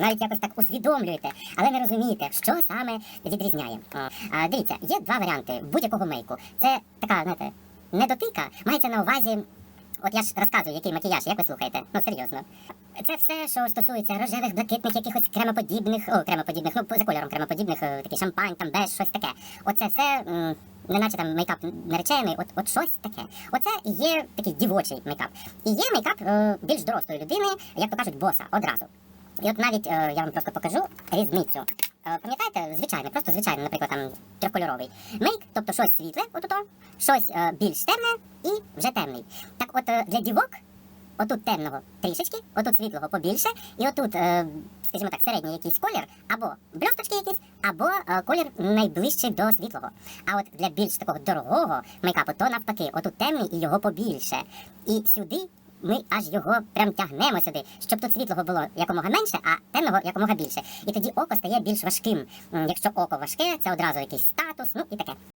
навіть якось так усвідомлюєте, але не розумієте, що саме відрізняє. А, дивіться, є два варіанти будь-якого мейку. Це така, знаєте, недотика, мається на увазі. От я ж розказую, який макіяж, як ви слухаєте? Ну серйозно. Це все, що стосується рожевих, блакитних, якихось кремоподібних, о, кремоподібних, ну за кольором кремоподібних, е, такий шампань, там беж, щось таке. Оце все, неначе там мейкап наречений, от, от щось таке. Оце є такий дівочий мейкап. І є мейкап е, більш дорослої людини, як то кажуть, боса одразу. І от навіть е, я вам просто покажу різницю. Е, Пам'ятаєте, звичайний, просто звичайний, наприклад, там трьохкольоровий мейк, тобто щось світле, отуто, щось е, більш темне і вже темний. Так от е, для дівок отут темного трішечки, отут світлого побільше, і отут, е, скажімо так, середній якийсь колір, або бльосточки якісь, або е, колір найближчий до світлого. А от для більш такого дорогого мейкапу, то навпаки, отут темний і його побільше. І сюди. Ми аж його прям тягнемо сюди, щоб тут світлого було якомога менше, а темного якомога більше. І тоді око стає більш важким. Якщо око важке, це одразу якийсь статус, ну і таке.